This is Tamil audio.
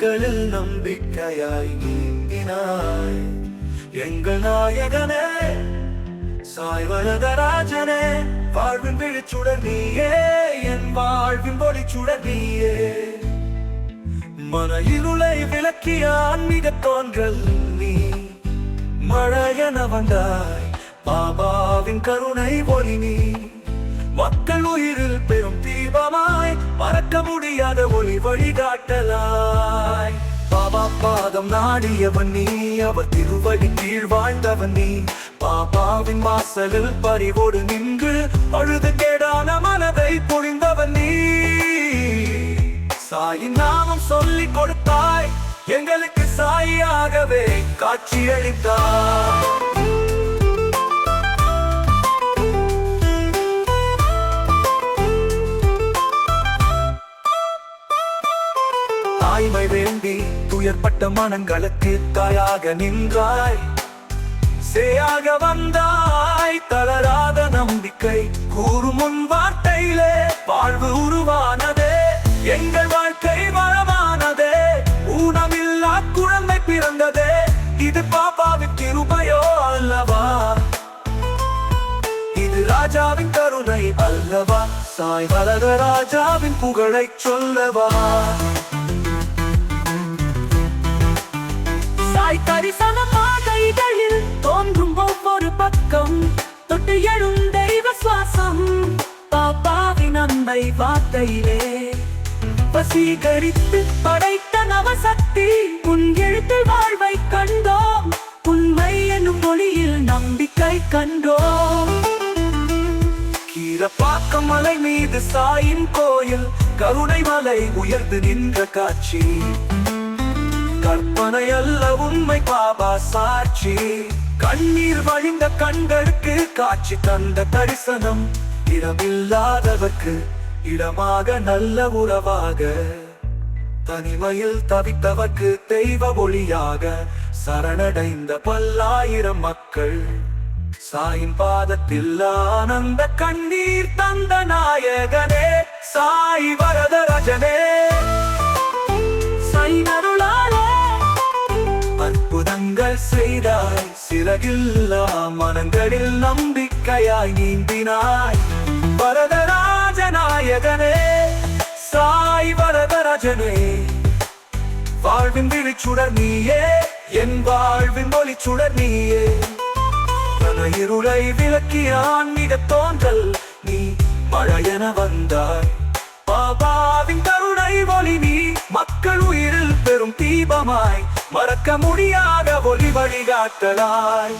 எங்களில் நம்பிக்கையாய் நீங்கினாய். எங்கள் நாயகனே சாய்வரதராஜனே வாழ்வின் விழிச்சுடர் நீயே என் வாழ்வின் பொடிச்சுடர் நீயே. மனையிலுளை விளக்கிய ஆன்மீக தோன்றல் நீ மழையன வந்தாய். பாபாவின் கருணை ஒளி நீ. மக்கள் உயிரில் பெரும் தீபமாய் மறக்க முடியாத ஒளி வழிகாட்டலாய். பாபா பாதம் நாடியவன் நீ அவர் திருவடி கீழ் வாழ்ந்தவன் நீ. பாபாவின் வாசலில் பறிவோடு நின்று அழுது கேடான மனதை பொழிந்தவன் நீ. சாயின் நாமம் சொல்லி கொடுத்தாய் எங்களுக்கு சாயியாகவே காட்சியளித்தாய். தாய்மை வேண்டி துயர்பட்ட மனங்களுக்கு தாயாக நின்றாய். சேயாக வந்தாய் தளராத நம்பிக்கை கூறு முன் வார்த்தையிலே வாழ்வு உருவானதே. எங்கள் வாழ்க்கை வளமானதே ஊனமில்லா குழந்தை பிறந்ததே. இது பாப்பாவின் கிருபையோ அல்லவா? இது ராஜாவின் கருணை அல்லவா? சாய் வளர ராஜாவின் புகழை சொல்லவா? சாய் இதழில் தோன்றும் ஒவ்வொரு பக்கம் தொட்டு எழும் தெய்வ சுவாசம். பாப்பாவின் அன்பை வார்த்தையிலே வசீகரித்து படைத்த நவசக்தி உன் எழுத்தில் வாழ்வை கண்டோம். உண்மை என்னும் மொழியில் நம்பிக்கை கண்டோம். கீரப்பாக்கம் மலை மீது சாயின் கோயில். கருணை மலை உயர்ந்து நின்ற காட்சி. கற்பனை அல்ல உண்மை பாபா சாட்சி. கண்ணீர் வழிந்த கண்களுக்கு காட்சி தந்த தரிசனம். இடமில்லாதவர்க்கு இடமாக நல்ல உறவாக. தனிமையில் தவித்தவர்க்கு தெய்வ ஒளியாக சரணடைந்த பல்லாயிரம் மக்கள். சாயின் பாதத்தில் ஆனந்த கண்ணீர் தந்த நாயகனே சாய் வரதராஜனே. சைன செய்தாய். சிறகில்லா மனங்களில் நம்பிக்கையாய் நீந்தினாய். வரதராஜநாயகனே சாய் வரதராஜனே. வாழ்வின் விழிச்சுடர் நீயே என் வாழ்வின் ஒளிச்சுடர் நீயே. மன இருளை விளக்கிய ஆன்மீக தோன்றல் நீ மழையென வந்தாய். பாபாவின் கருணை ஒளி நீ மக்கள் உயிரில் பெரும் தீபமாய். மறக்க முடியாத ஒளி வழிகாட்டலாய்.